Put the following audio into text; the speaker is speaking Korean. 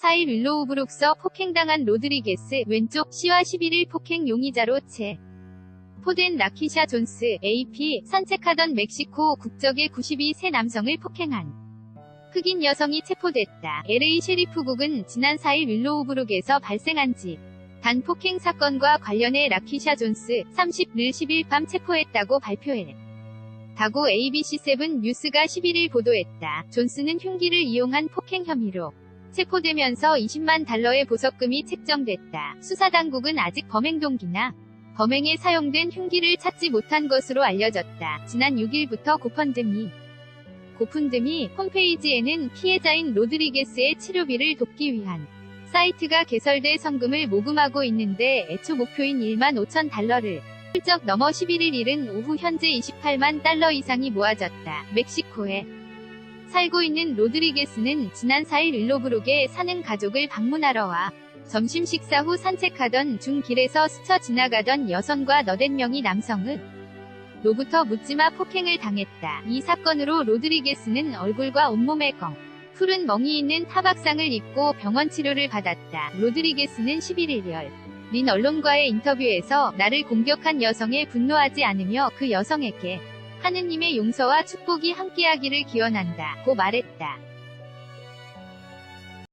4일 윌로우 브룩서 폭행당한 로드리게스 왼쪽 C와 11일 폭행 용의자로 채. 포덴 라키샤 존스 AP 산책하던 멕시코 국적의 92세 남성을 폭행한 흑인 여성이 체포됐다. LA 셰리프국은 지난 4일 윌로우브룩에서 발생한 지 단폭행 사건과 관련해 라키샤 존스 30를 10일 밤 체포했다고 발표해. 다고 ABC7 뉴스가 11일 보도했다. 존스는 흉기를 이용한 폭행 혐의로 체포되면서 20만 달러의 보석금이 책정됐다. 수사당국은 아직 범행 동기나 범행에 사용된 흉기를 찾지 못한 것으로 알려졌다. 지난 6일부터 고펀드미 고푼드미 홈페이지에는 피해자인 로드리게스의 치료비를 돕기 위한 사이트가 개설돼 성금을 모금하고 있는데 애초 목표인 1만 5천 달러를 훌쩍 넘어 11일 일은 오후 현재 28만 달러 이상이 모아졌다. 멕시코에 살고 있는 로드리게스는 지난 4일 일로브룩에 사는 가족을 방문하러 와 점심 식사 후 산책하던 중 길에서 스쳐 지나가던 여성과 너댓 명의 남성은 로부터 묻지마 폭행을 당했다. 이 사건으로 로드리게스는 얼굴과 온몸에 검, 푸른 멍이 있는 타박상을 입고 병원 치료를 받았다. 로드리게스는 11일 열. 린 언론과의 인터뷰에서 나를 공격한 여성에 분노하지 않으며 그 여성에게 하느님의 용서와 축복이 함께하기를 기원한다. 고 말했다.